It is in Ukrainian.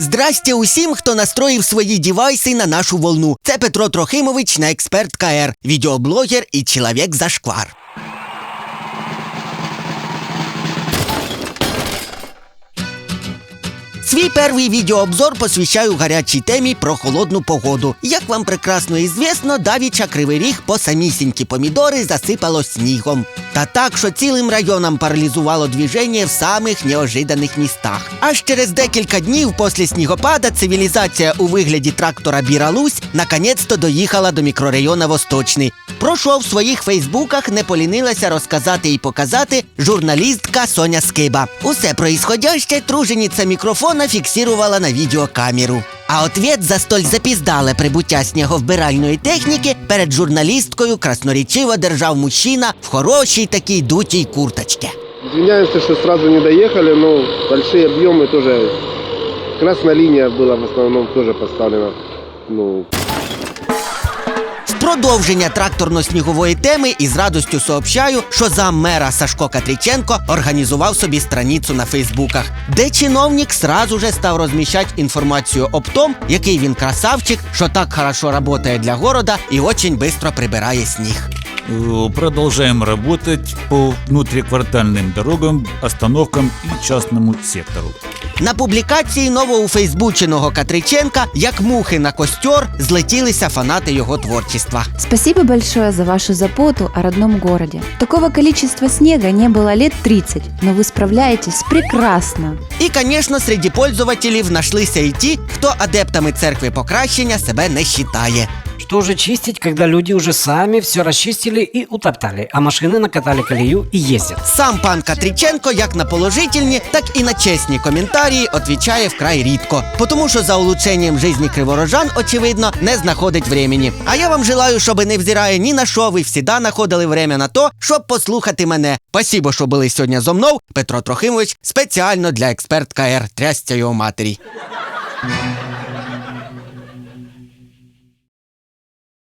Здрастя усім, хто настроїв свої дівайси на нашу волну. Це Петро Трохимович на експерт КР, відеоблогер і чоловік зашквар. Свій перший відеообзор посвящаю гарячій темі про холодну погоду. Як вам прекрасно ізвісно, давіча кривий ріг по самісінькі помідори засипало снігом. Та так, що цілим районам паралізувало движення в самих неожиданих містах. Аж через декілька днів після снігопада цивілізація у вигляді трактора Біралусь наконець-то доїхала до мікрорайона Восточний. Про що в своїх фейсбуках не полінилася розказати і показати журналістка Соня Скиба. Усе происходяще тружениця мікрофона фіксувала на відеокамеру. А ответ за столь запіздале прибуття сніговбиральної техніки перед журналісткою красноречиво держав мужчина в хорошій такій дутій курточці. Извиняемся, что сразу не доехали, но большие объемы тоже. Красная линия была в основном тоже поставлена. Ну, В продовження тракторно-снігової теми із радостю сообщаю, що зам мера Сашко Катріченко організував собі страницю на Фейсбуках, де чиновник сразу же став розміщати інформацію об том, який він красавчик, що так хорошо работає для города і очень быстро прибирає сніг. Э, Продолжаем работать по внутриквартальным дорогам, остановкам и частному сектору. На публікації новоуфейсбученого Катриченка, як мухи на костер, злетілися фанати його творчества. Спасибо большое за вашу заботу о родном городе. Такого количества снега не было лет 30, но вы справляетесь прекрасно. І, звісно, серед пользователів знайшлися і ті, хто адептами церкви покращення себе не вважає. Что же чистить, когда люди уже сами все расчистили и утоптали, а машины накатали колею и ездят? Сам пан Катріченко як на положительні, так і на чесні коментарі відповідає вкрай рідко, тому що за улучшенням житті криворожан, очевидно, не знаходить времени. А я вам желаю, щоб не взирає ні на що, ви всіда знаходили время на то, щоб послухати мене. Спасибо, що були сьогодні зо мною. Петро Трохимович спеціально для експерт КР. Трястя його матері.